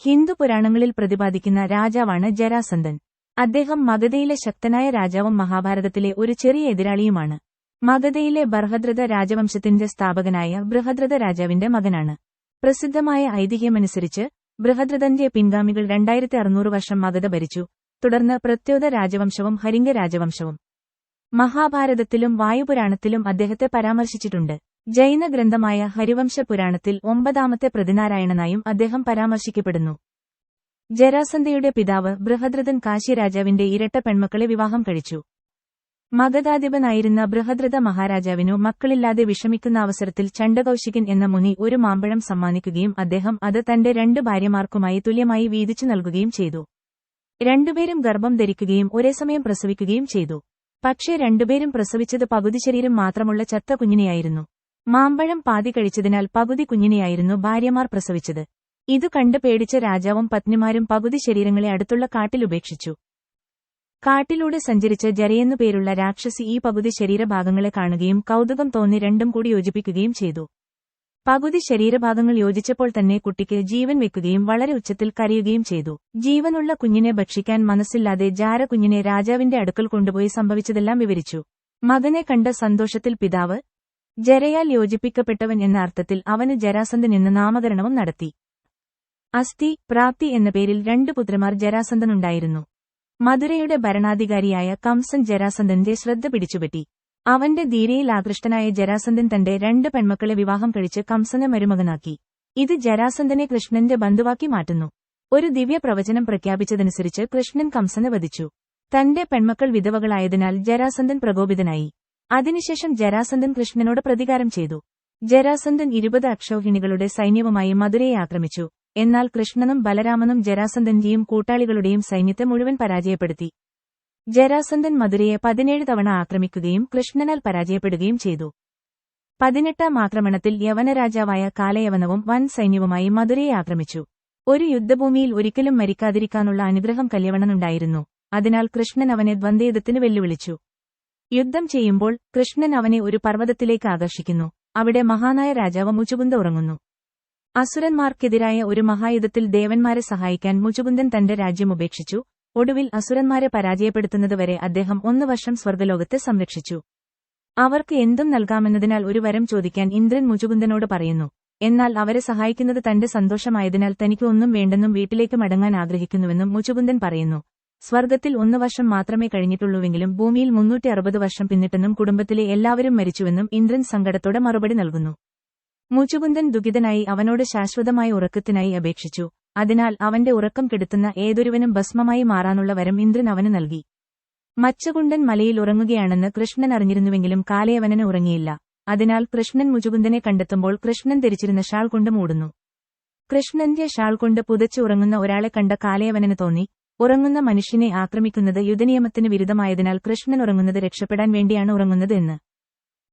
ഹിന്ദു പുരാണങ്ങളിൽ പ്രതിപാദിക്കുന്ന രാജാവാണ് ജരാസന്ധൻ. അദ്ദേഹം മഗധയിലെ ശക്തനായ രാജാവും മഹാഭാരതത്തിലെ ഒരു ചെറിയ എതിരാളിയുമാണ്. മഗധയിലെ ബർഹദ്രത രാജവംശത്തിന്റെ സ്ഥാപകനായ ബൃഹദ്രത രാജാവിന്റെ മകനാണ്. പ്രസിദ്ധമായ ഐതിഹ്യമനുസരിച്ച് ബൃഹദ്രഥന്റെ പിൻഗാമികൾ രണ്ടായിരത്തി അറുന്നൂറ് വർഷം മഗധ ഭരിച്ചു തുടർന്ന് പ്രത്യോത രാജവംശവും ഹരിംഗ രാജവംശവും. മഹാഭാരതത്തിലും വായുപുരാണത്തിലും അദ്ദേഹത്തെ പരാമർശിച്ചിട്ടുണ്ട്. ജൈന ഗ്രന്ഥമായ ഹരിവംശ പുരാണത്തിൽ ഒമ്പതാമത്തെ പ്രതിനാരായണനായും അദ്ദേഹം പരാമർശിക്കപ്പെടുന്നു. ജരാസന്ധയുടെ പിതാവ് ബൃഹദ്രഥൻ കാശി രാജാവിന്റെ ഇരട്ട പെൺമക്കളെ വിവാഹം കഴിച്ചു. മഗധാധിപനായിരുന്ന ബൃഹദ്രഥ മഹാരാജാവിനു മക്കളില്ലാതെ വിഷമിക്കുന്ന അവസരത്തിൽ ചണ്ടകൌശികൻ എന്ന മുനി ഒരു മാമ്പഴം സമ്മാനിക്കുകയും അദ്ദേഹം അത് തന്റെ രണ്ട് ഭാര്യമാർക്കുമായി തുല്യമായി വീതിച്ചു നൽകുകയും ചെയ്തു. രണ്ടുപേരും ഗർഭം ധരിക്കുകയും ഒരേസമയം പ്രസവിക്കുകയും ചെയ്തു. പക്ഷേ രണ്ടുപേരും പ്രസവിച്ചത് പകുതി ശരീരം മാത്രമുള്ള ചത്ത കുഞ്ഞിനെയായിരുന്നു. മാമ്പഴം പാതി കഴിച്ചതിനാൽ പകുതി കുഞ്ഞിനെയായിരുന്നു ഭാര്യമാർ പ്രസവിച്ചത്. ഇതു കണ്ട് പേടിച്ച രാജാവും പത്നിമാരും പകുതി ശരീരങ്ങളെ അടുത്തുള്ള കാട്ടിലുപേക്ഷിച്ചു കാട്ടിലൂടെ സഞ്ചരിച്ച ജരയെന്നു പേരുള്ള രാക്ഷസി ഈ പകുതി ശരീരഭാഗങ്ങളെ കാണുകയും കൗതുകം തോന്നി രണ്ടും കൂടി യോജിപ്പിക്കുകയും ചെയ്തു. പകുതി ശരീരഭാഗങ്ങൾ യോജിച്ചപ്പോൾ തന്നെ കുട്ടിക്ക് ജീവൻ വെക്കുകയും വളരെ ഉച്ചത്തിൽ കരയുകയും ചെയ്തു. ജീവനുള്ള കുഞ്ഞിനെ ഭക്ഷിക്കാൻ മനസ്സില്ലാതെ ജാര കുഞ്ഞിനെ രാജാവിന്റെ അടുക്കൽ കൊണ്ടുപോയി സംഭവിച്ചതെല്ലാം വിവരിച്ചു. മകനെ കണ്ട സന്തോഷത്തിൽ പിതാവ് ജരയാൽ യോജിപ്പിക്കപ്പെട്ടവൻ എന്ന അർത്ഥത്തിൽ അവന് ജരാസന്ധൻ എന്ന് നാമകരണവും നടത്തി. അസ്ഥി പ്രാപ്തി എന്ന പേരിൽ രണ്ടു പുത്രന്മാർ ജരാസന്ധനുണ്ടായിരുന്നു. മധുരയുടെ ഭരണാധികാരിയായ കംസൻ ജരാസന്ധന്റെ ശ്രദ്ധ പിടിച്ചുപറ്റി. അവന്റെ ധീരയിൽ ആകൃഷ്ടനായ ജരാസന്ധൻ തന്റെ രണ്ട് പെൺമക്കളെ വിവാഹം കഴിച്ച് കംസനെ മരുമകനാക്കി. ഇത് ജരാസന്ധനെ കൃഷ്ണന്റെ ബന്ധുവാക്കി മാറ്റുന്നു. ഒരു ദിവ്യ പ്രവചനം പ്രഖ്യാപിച്ചതനുസരിച്ച് കൃഷ്ണൻ കംസനെ വധിച്ചു. തന്റെ പെൺമക്കൾ വിധവകളായതിനാൽ ജരാസന്ധൻ പ്രകോപിതനായി. അതിനുശേഷം ജരാസന്ധൻ കൃഷ്ണനോട് പ്രതികാരം ചെയ്തു. ജരാസന്ധൻ ഇരുപത് അക്ഷൗഹിണികളുടെ സൈന്യവുമായി മധുരയെ ആക്രമിച്ചു. എന്നാൽ കൃഷ്ണനും ബലരാമനും ജരാസന്ധന്റെയും കൂട്ടാളികളുടെയും സൈന്യത്തെ മുഴുവൻ പരാജയപ്പെടുത്തി. ജരാസന്ധൻ മധുരയെ പതിനേഴ് തവണ ആക്രമിക്കുകയും കൃഷ്ണനാൽ പരാജയപ്പെടുകയും ചെയ്തു. പതിനെട്ടാം ആക്രമണത്തിൽ യവനരാജാവായ കാലയവനവും വൻ സൈന്യവുമായി മധുരയെ ആക്രമിച്ചു. ഒരു യുദ്ധഭൂമിയിൽ ഒരിക്കലും മരിക്കാതിരിക്കാനുള്ള അനുഗ്രഹം കല്യവണനുണ്ടായിരുന്നു. അതിനാൽ കൃഷ്ണൻ അവനെ ദ്വന്ദ്വയുദ്ധത്തിന് വെല്ലുവിളിച്ചു. യുദ്ധം ചെയ്യുമ്പോൾ കൃഷ്ണൻ അവനെ ഒരു പർവതത്തിലേക്ക് ആകർഷിക്കുന്നു. അവിടെ മഹാനായ രാജാവ് മുചുകുന്ദ ഉറങ്ങുന്നു. അസുരന്മാർക്കെതിരായ ഒരു മഹായുദ്ധത്തിൽ ദേവന്മാരെ സഹായിക്കാൻ മുചുകുന്ദൻ തന്റെ രാജ്യം ഉപേക്ഷിച്ചു. ഒടുവിൽ അസുരന്മാരെ പരാജയപ്പെടുത്തുന്നതുവരെ അദ്ദേഹം ഒന്നു വർഷം സ്വർഗലോകത്തെ സംരക്ഷിച്ചു. അവർക്ക് എന്തും നൽകാമെന്നതിനാൽ ഒരു വരം ചോദിക്കാൻ ഇന്ദ്രൻ മുചുകുന്ദനോട് പറയുന്നു. എന്നാൽ അവരെ സഹായിക്കുന്നത് തന്റെ സന്തോഷമായതിനാൽ തനിക്ക് ഒന്നും വേണ്ടെന്നും വീട്ടിലേക്ക് മടങ്ങാൻ ആഗ്രഹിക്കുന്നുവെന്നും മുചുകുന്ദൻ പറയുന്നു. സ്വർഗത്തിൽ ഒന്ന് വർഷം മാത്രമേ കഴിഞ്ഞിട്ടുള്ളൂവെങ്കിലും ഭൂമിയിൽ മുന്നൂറ്റി അറുപത് വർഷം പിന്നിട്ടെന്നും കുടുംബത്തിലെ എല്ലാവരും മരിച്ചുവെന്നും ഇന്ദ്രൻ സങ്കടത്തോടെ മറുപടി നൽകുന്നു. മുചുകുന്ദൻ ദുഃഖിതനായി അവനോട് ശാശ്വതമായ ഉറക്കത്തിനായി അപേക്ഷിച്ചു. അതിനാൽ അവന്റെ ഉറക്കം കെടുത്തുന്ന ഏതൊരുവനും ഭസ്മമായി മാറാനുള്ള വരം ഇന്ദ്രൻ അവന് നൽകി. മച്ചകുണ്ടൻ മലയിൽ ഉറങ്ങുകയാണെന്ന് കൃഷ്ണൻ അറിഞ്ഞിരുന്നുവെങ്കിലും കാലയവനന് ഉറങ്ങിയില്ല. അതിനാൽ കൃഷ്ണൻ മുചുകുന്ദനെ കണ്ടെത്തുമ്പോൾ കൃഷ്ണൻ ധരിച്ചിരുന്ന ഷാൾ കൊണ്ട് മൂടുന്നു. കൃഷ്ണന്റെ ഷാൾ കൊണ്ട് പുതച്ച് ഉറങ്ങുന്ന ഒരാളെ കണ്ട കാലയവനന് തോന്നി. ഉറങ്ങുന്ന മനുഷ്യനെ ആക്രമിക്കുന്നത് യുദ്ധനിയമത്തിന് വിരുദ്ധമായതിനാൽ കൃഷ്ണൻ ഉറങ്ങുന്നത് രക്ഷപ്പെടാൻ വേണ്ടിയാണ് ഉറങ്ങുന്നത് എന്ന്.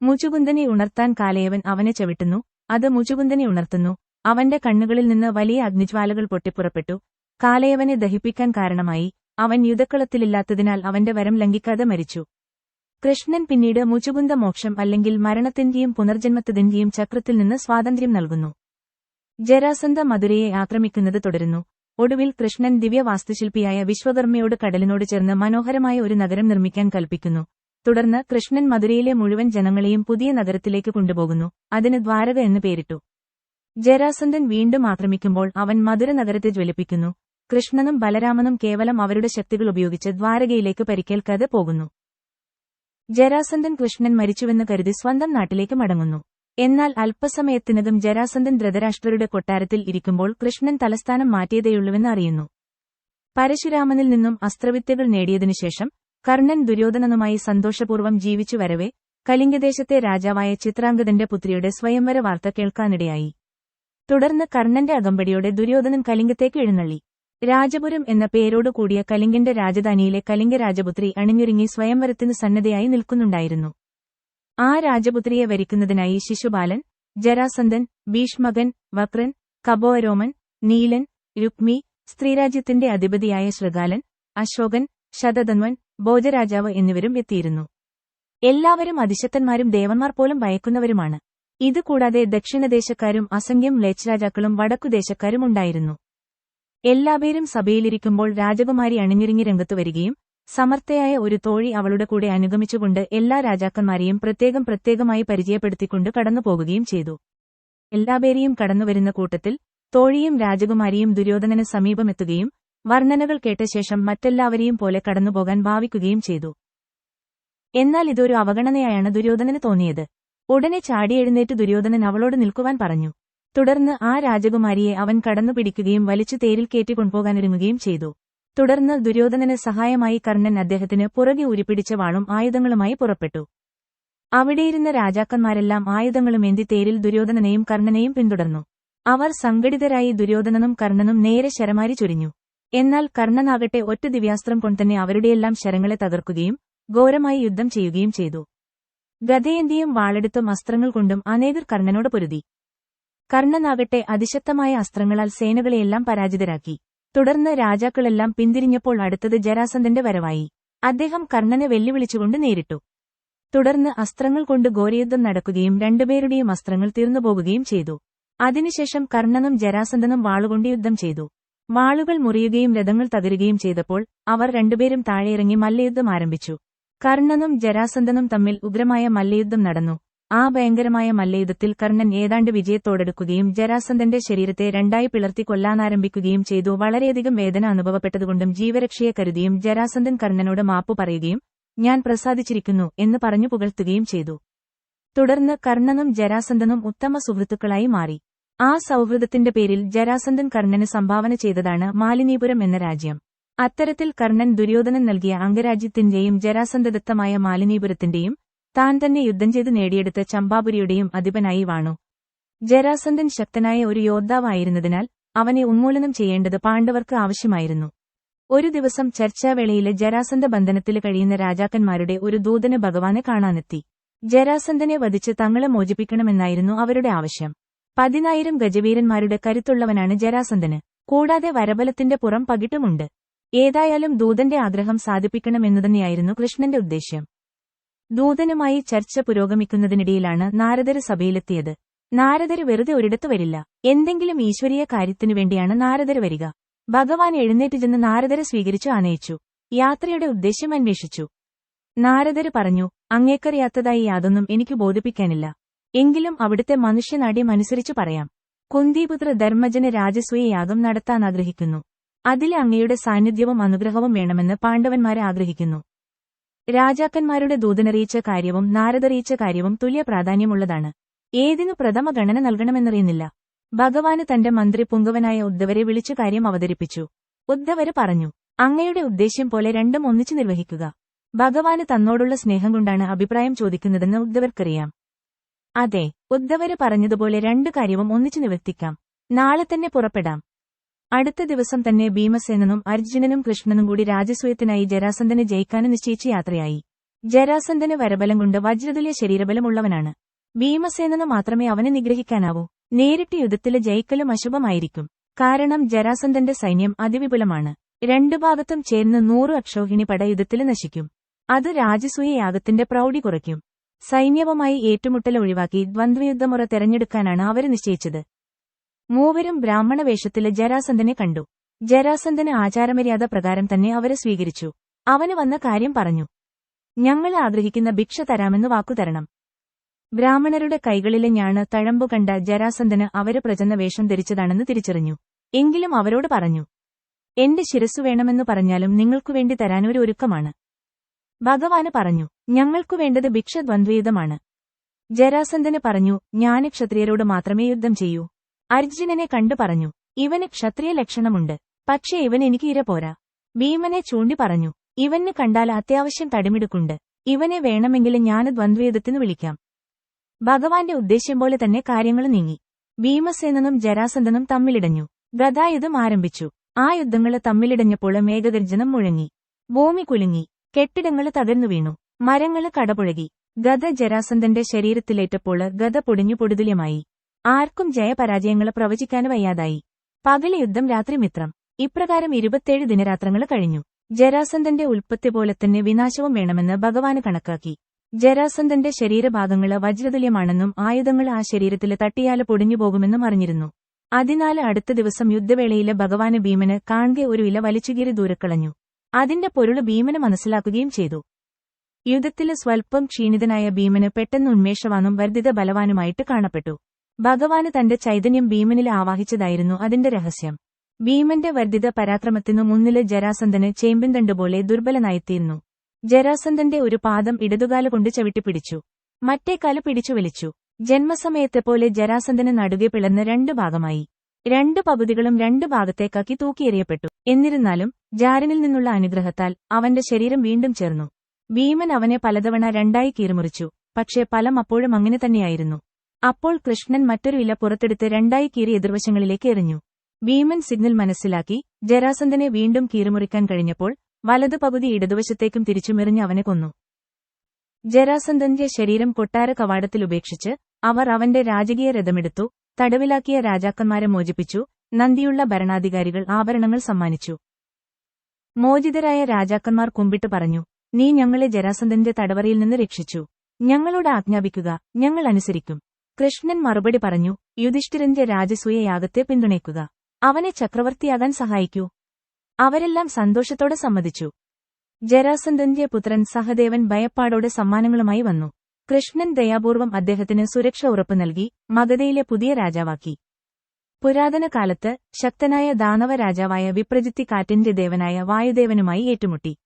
മുചുകുന്ദനെ ഉണർത്താൻ കാലയവൻ അവനെ ചവിട്ടുന്നു. അത് മുചുകുന്ദനെ ഉണർത്തുന്നു. അവന്റെ കണ്ണുകളിൽ നിന്ന് വലിയ അഗ്നിജ്വാലകൾ പൊട്ടിപ്പുറപ്പെട്ടു കാലയവനെ ദഹിപ്പിക്കാൻ കാരണമായി. അവൻ യുദ്ധക്കളത്തിലില്ലാത്തതിനാൽ അവന്റെ വരം ലംഘിക്കാതെ മരിച്ചു. കൃഷ്ണൻ പിന്നീട് മുചുകുന്ദ മോക്ഷം അല്ലെങ്കിൽ മരണത്തിന്റെയും പുനർജന്മത്തിന്റെയും ചക്രത്തിൽ നിന്ന് സ്വാതന്ത്ര്യം നൽകുന്നു. ജരാസന്ധ മധുരയെ ആക്രമിക്കുന്നത് തുടരുന്നു. ഒടുവിൽ കൃഷ്ണൻ ദിവ്യ വാസ്തുശില്പിയായ വിശ്വകർമ്മയോട് കടലിനോട് ചേർന്ന് മനോഹരമായ ഒരു നഗരം നിർമ്മിക്കാൻ കൽപ്പിക്കുന്നു. തുടർന്ന് കൃഷ്ണൻ മധുരയിലെ മുഴുവൻ ജനങ്ങളെയും പുതിയ നഗരത്തിലേക്ക് കൊണ്ടുപോകുന്നു. അതിന് ദ്വാരക എന്ന് പേരിട്ടു. ജരാസന്ധൻ വീണ്ടും ആക്രമിക്കുമ്പോൾ അവൻ മധുര നഗരത്തെ ജ്വലിപ്പിക്കുന്നു. കൃഷ്ണനും ബലരാമനും കേവലം അവരുടെ ശക്തികൾ ഉപയോഗിച്ച് ദ്വാരകയിലേക്ക് പരിക്കേൽക്കാതെ പോകുന്നു. ജരാസന്ധൻ കൃഷ്ണൻ മരിച്ചുവെന്ന് കരുതി സ്വന്തം നാട്ടിലേക്ക് മടങ്ങുന്നു. എന്നാൽ അല്പസമയത്തിനതും ജരാസന്ധൻ ധൃതരാഷ്ട്രരുടെ കൊട്ടാരത്തിൽ ഇരിക്കുമ്പോൾ കൃഷ്ണൻ തലസ്ഥാനം മാറ്റിയതേയുള്ളൂവെന്ന് അറിയുന്നു. പരശുരാമനിൽ നിന്നും അസ്ത്രവിദ്യകൾ നേടിയതിനുശേഷം കർണൻ ദുര്യോധനനുമായി സന്തോഷപൂർവം ജീവിച്ചു വരവേ കലിംഗദേശത്തെ രാജാവായ ചിത്രാംഗതന്റെ പുത്രിയുടെ സ്വയംവര വാർത്ത കേൾക്കാനിടയായി. തുടർന്ന് കർണന്റെ അകമ്പടിയോടെ ദുര്യോധനൻ കലിംഗത്തേക്ക് എഴുന്നള്ളി. രാജപുരം എന്ന പേരോടു കൂടിയ കലിംഗന്റെ രാജധാനിയിലെ കലിംഗരാജപുത്രി അണിഞ്ഞൊരുങ്ങി സ്വയംവരത്തിനു സന്നദ്ധയായി നിൽക്കുന്നുണ്ടായിരുന്നു. ആ രാജപുത്രിയെ വരിക്കുന്നതിനായി ശിശുപാലൻ ജരാസന്ധൻ ഭീഷ്മകൻ വക്രൻ കബോരോമൻ നീലൻ രുക്മി സ്ത്രീരാജ്യത്തിന്റെ അധിപതിയായ ശൃഗാലൻ അശോകൻ ശതധന്വൻ ഭോജരാജാവ് എന്നിവരും എത്തിയിരുന്നു. എല്ലാവരും അതിശക്തന്മാരും ദേവന്മാർ പോലും ഭയക്കുന്നവരുമാണ്. ഇതുകൂടാതെ ദക്ഷിണദേശക്കാരും അസംഖ്യം മ്ലേച്ഛരാജാക്കളും വടക്കുദേശക്കാരും ഉണ്ടായിരുന്നു. എല്ലാപേരും സഭയിലിരിക്കുമ്പോൾ രാജകുമാരി അണിഞ്ഞിരിങ്ങി രംഗത്തു വരികയും സമർത്ഥയായ ഒരു തോഴി അവളുടെ കൂടെ അനുഗമിച്ചുകൊണ്ട് എല്ലാ രാജാക്കന്മാരെയും പ്രത്യേകം പ്രത്യേകമായി പരിചയപ്പെടുത്തിക്കൊണ്ട് കടന്നുപോകുകയും ചെയ്തു. എല്ലാപേരെയും കടന്നുവരുന്ന കൂട്ടത്തിൽ തോഴിയും രാജകുമാരിയും ദുര്യോധനന് സമീപമെത്തുകയും വർണനകൾ കേട്ട ശേഷം മറ്റെല്ലാവരെയും പോലെ കടന്നുപോകാൻ ഭാവിക്കുകയും ചെയ്തു. എന്നാൽ ഇതൊരു അവഗണനയായാണ് ദുര്യോധനന് തോന്നിയത്. ഉടനെ ചാടിയെഴുന്നേറ്റ് ദുര്യോധനൻ അവളോട് നിൽക്കുവാൻ പറഞ്ഞു. തുടർന്ന് ആ രാജകുമാരിയെ അവൻ കടന്നുപിടിക്കുകയും വലിച്ചു തേരിൽ കയറ്റിക്കൊണ്ടുപോകാനൊരുങ്ങുകയും ചെയ്തു. തുടർന്ന് ദുര്യോധനന് സഹായമായി കർണൻ അദ്ദേഹത്തിന് പുറകെ ഉരുപ്പിടിച്ച വാളും ആയുധങ്ങളുമായി പുറപ്പെട്ടു. അവിടെയിരുന്ന രാജാക്കന്മാരെല്ലാം ആയുധങ്ങളും എന്തി തേരിൽ ദുര്യോധനനെയും കർണനെയും പിന്തുടർന്നു. അവർ സംഘടിതരായി ദുര്യോധനനും കർണനും നേരെ ശരമാരി ചൊരിഞ്ഞു. എന്നാൽ കർണനാകട്ടെ ഒറ്റ ദിവ്യാസ്ത്രം കൊണ്ടുതന്നെ അവരുടെയെല്ലാം ശരങ്ങളെ തകർക്കുകയും ഘോരമായി യുദ്ധം ചെയ്യുകയും ചെയ്തു. ഗതയേന്തിയും വാളെടുത്തും അസ്ത്രങ്ങൾ കൊണ്ടും അനേകർ കർണനോട് പൊരുതി. കർണനാകട്ടെ അതിശക്തമായ അസ്ത്രങ്ങളാൽ സേനകളെയെല്ലാം പരാജിതരാക്കി. തുടർന്ന് രാജാക്കളെല്ലാം പിന്തിരിഞ്ഞപ്പോൾ അടുത്തത് ജരാസന്ധന്റെ വരവായി. അദ്ദേഹം കർണനെ വെല്ലുവിളിച്ചുകൊണ്ട് നേരിട്ടു. തുടർന്ന് അസ്ത്രങ്ങൾ കൊണ്ട് ഘോരയുദ്ധം നടക്കുകയും രണ്ടുപേരുടെയും അസ്ത്രങ്ങൾ തീർന്നുപോകുകയും ചെയ്തു. അതിനുശേഷം കർണനും ജരാസന്ധനും വാളുകൊണ്ട് യുദ്ധം ചെയ്തു. വാളുകൾ മുറിയുകയും രഥങ്ങൾ തകരുകയും ചെയ്തപ്പോൾ അവർ രണ്ടുപേരും താഴെയിറങ്ങി മല്ലയുദ്ധം ആരംഭിച്ചു. കർണനും ജരാസന്ധനും തമ്മിൽ ഉഗ്രമായ മല്ലയുദ്ധം നടന്നു. ആ ഭയങ്കരമായ മല്ലയുദ്ധത്തിൽ കർണൻ ഏതാണ്ട് വിജയത്തോടെടുക്കുകയും ജരാസന്ധന്റെ ശരീരത്തെ രണ്ടായി പിളർത്തി കൊല്ലാനാരംഭിക്കുകയും ചെയ്തു. വളരെയധികം വേദന അനുഭവപ്പെട്ടതുകൊണ്ടും ജീവരക്ഷയെ കരുതിയും ജരാസന്ധൻ കർണനോട് മാപ്പു പറയുകയും ഞാൻ പ്രസാദിച്ചിരിക്കുന്നു എന്ന് പറഞ്ഞു പുകഴ്ത്തുകയും ചെയ്തു. തുടർന്ന് കർണനും ജരാസന്ധനും ഉത്തമ സുഹൃത്തുക്കളായി മാറി. ആ സൗഹൃദത്തിന്റെ പേരിൽ ജരാസന്ധൻ കർണന് സംഭാവന ചെയ്തതാണ് മാലിനീപുരം എന്ന രാജ്യം. അത്തരത്തിൽ കർണൻ ദുര്യോധനൻ നൽകിയ അംഗരാജ്യത്തിന്റെയും ജരാസന്ധദത്തമായ മാലിനീപുരത്തിന്റെയും താൻ തന്നെ യുദ്ധം ചെയ്ത് നേടിയെടുത്ത ചമ്പാപുരിയുടെയും അധിപനായി വാണു. ജരാസന്ധൻ ശക്തനായ ഒരു യോദ്ധാവായിരുന്നതിനാൽ അവനെ ഉന്മൂലനം ചെയ്യേണ്ടത് പാണ്ഡവർക്ക് ആവശ്യമായിരുന്നു. ഒരു ദിവസം ചർച്ചാവേളയിലെ ജരാസന്ധ ബന്ധനത്തിൽ കഴിയുന്ന രാജാക്കന്മാരുടെ ഒരു ദൂതന് ഭഗവാനെ കാണാനെത്തി. ജരാസന്ധനെ വധിച്ച് തങ്ങളെ മോചിപ്പിക്കണമെന്നായിരുന്നു അവരുടെ ആവശ്യം. പതിനായിരം ഗജവീരന്മാരുടെ കരുത്തുള്ളവനാണ് ജരാസന്ധന് കൂടാതെ വരബലത്തിന്റെ പുറം പകിട്ടുമുണ്ട്. ഏതായാലും ദൂതന്റെ ആഗ്രഹം സാധിപ്പിക്കണമെന്നു തന്നെയായിരുന്നു കൃഷ്ണന്റെ ഉദ്ദേശ്യം. ദൂതനുമായി ചർച്ച പുരോഗമിക്കുന്നതിനിടയിലാണ് നാരദര് സഭയിലെത്തിയത്. നാരദര് വെറുതെ ഒരിടത്ത് വരില്ല. എന്തെങ്കിലും ഈശ്വരീയ കാര്യത്തിനു വേണ്ടിയാണ് നാരദര് വരിക. ഭഗവാൻ എഴുന്നേറ്റ് ചെന്ന് നാരദരെ സ്വീകരിച്ചു ആനയിച്ചു. യാത്രയുടെ ഉദ്ദേശ്യം അന്വേഷിച്ചു. നാരദര് പറഞ്ഞു അങ്ങേക്കറിയാത്തതായി യാതൊന്നും എനിക്ക് ബോധിപ്പിക്കാനില്ല. എങ്കിലും അവിടുത്തെ മനുഷ്യനാട്യം അനുസരിച്ചു പറയാം. കുന്തിപുത്ര ധർമ്മജന രാജസ്വയ യാഗം നടത്താൻ ആഗ്രഹിക്കുന്നു. അതിലെ അങ്ങയുടെ സാന്നിധ്യവും അനുഗ്രഹവും വേണമെന്ന് പാണ്ഡവന്മാരെ ആഗ്രഹിക്കുന്നു. രാജാക്കന്മാരുടെ ദൂതനറിയിച്ച കാര്യവും നാരദറിയിച്ച കാര്യവും തുല്യ പ്രാധാന്യമുള്ളതാണ്. ഏതിനു പ്രഥമ ഗണന നൽകണമെന്നറിയുന്നില്ല. ഭഗവാന് തന്റെ മന്ത്രി പുങ്കവനായ ഉദ്ധവരെ വിളിച്ചു കാര്യം അവതരിപ്പിച്ചു. ഉദ്ധവര് പറഞ്ഞു അങ്ങയുടെ ഉദ്ദേശ്യം പോലെ രണ്ടും ഒന്നിച്ചു നിർവഹിക്കുക. ഭഗവാന് തന്നോടുള്ള സ്നേഹം കൊണ്ടാണ് അഭിപ്രായം ചോദിക്കുന്നതെന്ന് ഉദ്ധവർക്കറിയാം. അതെ ഉദ്ധവര് പറഞ്ഞതുപോലെ രണ്ടു കാര്യവും ഒന്നിച്ചു നിവർത്തിക്കാം. നാളെ തന്നെ പുറപ്പെടാം. അടുത്ത ദിവസം തന്നെ ഭീമസേനനും അർജുനനും കൃഷ്ണനും കൂടി രാജസൂയത്തിനായി ജരാസന്ധനെ ജയിക്കാനും നിശ്ചയിച്ച യാത്രയായി. ജരാസന്ധന് വരബലം കൊണ്ട് വജ്രതുല്യ ശരീരബലമുള്ളവനാണ്. ഭീമസേനന് മാത്രമേ അവനെ നിഗ്രഹിക്കാനാവൂ. നേരിട്ട് യുദ്ധത്തിലെ ജയിക്കലും അശുഭമായിരിക്കും. കാരണം ജരാസന്ധന്റെ സൈന്യം അതിവിപുലമാണ്. രണ്ടു ഭാഗത്തും ചേർന്ന് നൂറ് അക്ഷോഹിണി പട യുദ്ധത്തിൽ നശിക്കും. അത് രാജസൂയ യാഗത്തിന്റെ പ്രൗഢി കുറയ്ക്കും. സൈന്യവുമായി ഏറ്റുമുട്ടൽ ഒഴിവാക്കി ദ്വന്ദ്വയുദ്ധമുറ തെരഞ്ഞെടുക്കാനാണ് അവർ നിശ്ചയിച്ചത്. മൂവരും ബ്രാഹ്മണ വേഷത്തിലെ ജരാസന്ധനെ കണ്ടു. ജരാസന്ധന് ആചാരമര്യാദ പ്രകാരം തന്നെ അവരെ സ്വീകരിച്ചു. അവന് വന്ന കാര്യം പറഞ്ഞു. ഞങ്ങൾ ആഗ്രഹിക്കുന്ന ഭിക്ഷ തരാമെന്ന് വാക്കുതരണം. ബ്രാഹ്മണരുടെ കൈകളിലെ ഞാണ് തഴമ്പു കണ്ട ജരാസന്ധന് അവരെ പ്രചന്ന വേഷം ധരിച്ചതാണെന്ന് തിരിച്ചറിഞ്ഞു. എങ്കിലും അവരോട് പറഞ്ഞു എന്റെ ശിരസ്സു വേണമെന്ന് പറഞ്ഞാലും നിങ്ങൾക്കു വേണ്ടി തരാനൊരു ഒരുക്കമാണ്. ഭഗവാന് പറഞ്ഞു ഞങ്ങൾക്കു വേണ്ടത് ഭിക്ഷ ദ്വന്ദ്വയുധമാണ്. ജരാസന്ധന് പറഞ്ഞു ഞാൻ ക്ഷത്രിയരോട് മാത്രമേ യുദ്ധം ചെയ്യൂ. അർജുനനെ കണ്ടു പറഞ്ഞു. ഇവന് ക്ഷത്രിയ ലക്ഷണമുണ്ട്. പക്ഷേ ഇവൻ എനിക്ക് ഇര പോരാ. ഭീമനെ ചൂണ്ടി പറഞ്ഞു. ഇവന് കണ്ടാൽ അത്യാവശ്യം തടിമിടുക്കുണ്ട്. ഇവനെ വേണമെങ്കിൽ ഞാൻ ദ്വന്ദ്വേദത്തിന് വിളിക്കാം. ഭഗവാന്റെ ഉദ്ദേശ്യം പോലെ തന്നെ കാര്യങ്ങൾ നീങ്ങി. ഭീമസേനനും ജരാസന്ധനും തമ്മിലിടഞ്ഞു. ഗതായുധം ആരംഭിച്ചു. ആ യുദ്ധങ്ങൾ തമ്മിലിടഞ്ഞപ്പോൾ മേഘഗർജനം മുഴങ്ങി. ഭൂമി കുലുങ്ങി. കെട്ടിടങ്ങൾ തകർന്നു വീണു. മരങ്ങൾ കടപുഴകി. ഗത ജരാസന്ധന്റെ ശരീരത്തിലേറ്റപ്പോൾ ഗത പൊടിഞ്ഞു പൊടുതുല്യമായി. ആർക്കും ജയപരാജയങ്ങൾ പ്രവചിക്കാൻ വയ്യാതായി. പകൽ യുദ്ധം രാത്രി മിത്രം. ഇപ്രകാരം ഇരുപത്തേഴ് ദിനരാത്രങ്ങൾ കഴിഞ്ഞു. ജരാസന്ധന്റെ ഉൽപ്പത്തി പോലെ തന്നെ വിനാശവും വേണമെന്ന് ഭഗവാന് കണക്കാക്കി. ജരാസന്ധന്റെ ശരീരഭാഗങ്ങൾ വജ്രതുല്യമാണെന്നും ആയുധങ്ങൾ ആ ശരീരത്തിൽ തട്ടിയാൽ പൊടിഞ്ഞുപോകുമെന്നും അറിഞ്ഞിരുന്നു. അതിനാൽ അടുത്ത ദിവസം യുദ്ധവേളയിലെ ഭഗവാന് ഭീമന് കാൺകെ ഒരു ഇല വലിച്ചുകീറി ദൂരക്കളഞ്ഞു. അതിന്റെ പൊരുൾ ഭീമന് മനസ്സിലാക്കുകയും ചെയ്തു. യുദ്ധത്തിൽ സ്വൽപ്പം ക്ഷീണിതനായ ഭീമന് പെട്ടെന്ന് ഉന്മേഷവാനും വർദ്ധിത ബലവാനുമായിട്ട് കാണപ്പെട്ടു. ഭഗവാന് തന്റെ ചൈതന്യം ഭീമനിൽ ആവാഹിച്ചതായിരുന്നു അതിന്റെ രഹസ്യം. ഭീമന്റെ വർദ്ധിത പരാക്രമത്തിനു മുന്നിലെ ജരാസന്ധന് ചേമ്പിൻതണ്ടുപോലെ ദുർബലനായിത്തീർന്നു. ജരാസന്ധന്റെ ഒരു പാദം ഇടതുകാല കൊണ്ട് ചവിട്ടിപ്പിടിച്ചു മറ്റേ കാൽ പിടിച്ചു വലിച്ചു. ജന്മസമയത്തെ പോലെ ജരാസന്ധന് നടുകെ പിളർന്ന് രണ്ടു ഭാഗമായി. രണ്ട് പകുതികളും രണ്ടു ഭാഗത്തേക്കാക്കി തൂക്കിയെറിയപ്പെട്ടു. എന്നിരുന്നാലും ജാരനിൽ നിന്നുള്ള അനുഗ്രഹത്താൽ അവന്റെ ശരീരം വീണ്ടും ചേർന്നു. ഭീമൻ അവനെ പലതവണ രണ്ടായി കീറിമുറിച്ചു. പക്ഷേ ഫലം അപ്പോഴും അങ്ങനെ തന്നെയായിരുന്നു. അപ്പോൾ കൃഷ്ണൻ മറ്റൊരു ഇല പുറത്തെടുത്ത് രണ്ടായി കീറി എതിർവശങ്ങളിലേക്ക് എറിഞ്ഞു. ഭീമൻ സിഗ്നൽ മനസ്സിലാക്കി ജരാസന്ധനെ വീണ്ടും കീറിമുറിക്കാൻ കഴിഞ്ഞപ്പോൾ വലത് പകുതി ഇടതുവശത്തേക്കും തിരിച്ചുമെറിഞ്ഞ് അവനെ കൊന്നു. ജരാസന്ധന്റെ ശരീരം കൊട്ടാര കവാടത്തിൽ ഉപേക്ഷിച്ച് അവർ അവന്റെ രാജകീയ രഥമെടുത്തു തടവിലാക്കിയ രാജാക്കന്മാരെ മോചിപ്പിച്ചു നന്ദിയുള്ള ഭരണാധികാരികൾ ആഭരണങ്ങൾ സമ്മാനിച്ചു. മോചിതരായ രാജാക്കന്മാർ കുമ്പിട്ട് പറഞ്ഞു നീ ഞങ്ങളെ ജരാസന്ധന്റെ തടവറയിൽ നിന്ന് രക്ഷിച്ചു. ഞങ്ങളോട് ആജ്ഞാപിക്കുക ഞങ്ങൾ അനുസരിക്കും. കൃഷ്ണൻ മറുപടി പറഞ്ഞു യുധിഷ്ഠിരന്റെ രാജസൂയയാഗത്തെ പിന്തുണയ്ക്കുക. അവനെ ചക്രവർത്തിയാകാൻ സഹായിക്കൂ. അവരെല്ലാം സന്തോഷത്തോടെ സമ്മതിച്ചു. ജരാസന്ധന്റെ പുത്രൻ സഹദേവൻ ഭയപ്പാടോടെ സമ്മാനങ്ങളുമായി വന്നു. കൃഷ്ണൻ ദയാപൂർവം അദ്ദേഹത്തിന് സുരക്ഷ ഉറപ്പു നൽകി മഗധയിലെ പുതിയ രാജാവാക്കി. പുരാതന കാലത്ത് ശക്തനായ ദാനവ രാജാവായ വിപ്രജിത്തി കാറ്റിന്റെ ദേവനായ വായുദേവനുമായി ഏറ്റുമുട്ടി.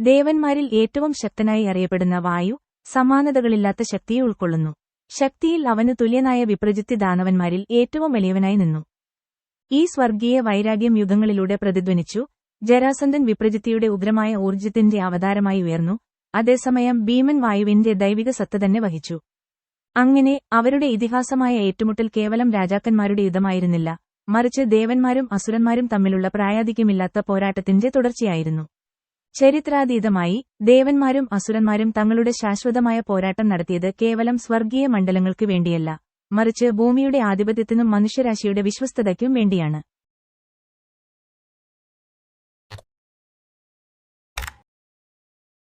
ദേവന്മാരിൽ ഏറ്റവും ശക്തനായി അറിയപ്പെടുന്ന വായു സമാനതകളില്ലാത്ത ശക്തിയെ ഉൾക്കൊള്ളുന്നു. ശക്തിയിൽ അവന് തുല്യനായ വിപ്രജിത്തി ദാനവന്മാരിൽ ഏറ്റവും വലിയവനായി നിന്നു. ഈ സ്വർഗീയ വൈരാഗ്യം യുഗങ്ങളിലൂടെ പ്രതിധ്വനിച്ചു. ജരാസന്ധൻ വിപ്രജിത്തിയുടെ ഉഗ്രമായ ഊർജത്തിന്റെ അവതാരമായി ഉയർന്നു. അതേസമയം ഭീമൻ വായുവിന്റെ ദൈവിക സത്ത തന്നെ വഹിച്ചു. അങ്ങനെ അവരുടെ ഇതിഹാസമായ ഏറ്റുമുട്ടൽ കേവലം രാജാക്കന്മാരുടെ യുദ്ധമായിരുന്നില്ല. മറിച്ച് ദേവന്മാരും അസുരന്മാരും തമ്മിലുള്ള പ്രായാധിക്യമില്ലാത്ത പോരാട്ടത്തിന്റെ തുടർച്ചയായിരുന്നു. ചരിത്രാതീതമായി ദേവന്മാരും അസുരന്മാരും തങ്ങളുടെ ശാശ്വതമായ പോരാട്ടം നടത്തിയത് കേവലം സ്വർഗീയ മണ്ഡലങ്ങൾക്ക് വേണ്ടിയല്ല മറിച്ച് ഭൂമിയുടെ ആധിപത്യത്തിനും മനുഷ്യരാശിയുടെ വിശ്വസ്തതയ്ക്കും വേണ്ടിയാണ്.